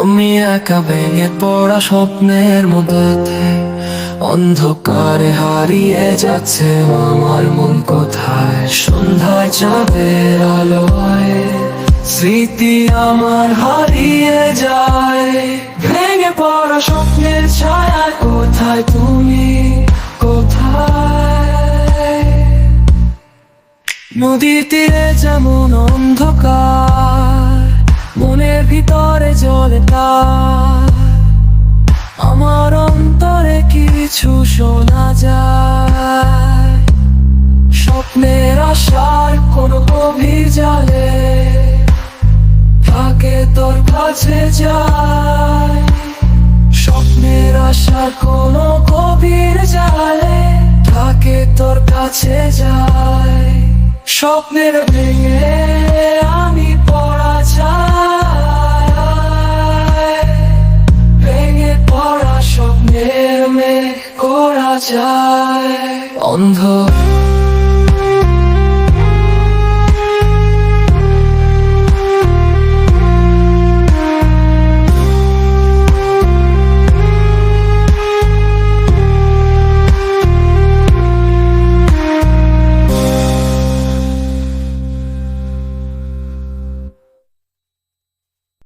আমি একা ভেঙে পড়া স্বপ্নের মধ্যে অন্ধকারে হারিয়ে যাচ্ছে আমার মন কোথায়? সন্ধ্যায় চাঁদের আলোয় স্মৃতি আমার হারিয়ে যায়। ভেঙে পড়া স্বপ্নের ছায়া কোথায়? তুমি কোথায়? নদীর তীরে যেমন অন্ধকার তার। আমার অন্তরে কিছু শোনা যায়। স্বপ্নের আশার কোন গভীর জালে থাকে তোর কাছে যায়। স্বপ্নের আশার কোন গভীর জালে থাকে তোর কাছে যায়। স্বপ্নের ভেঙে যায়। অন্ধ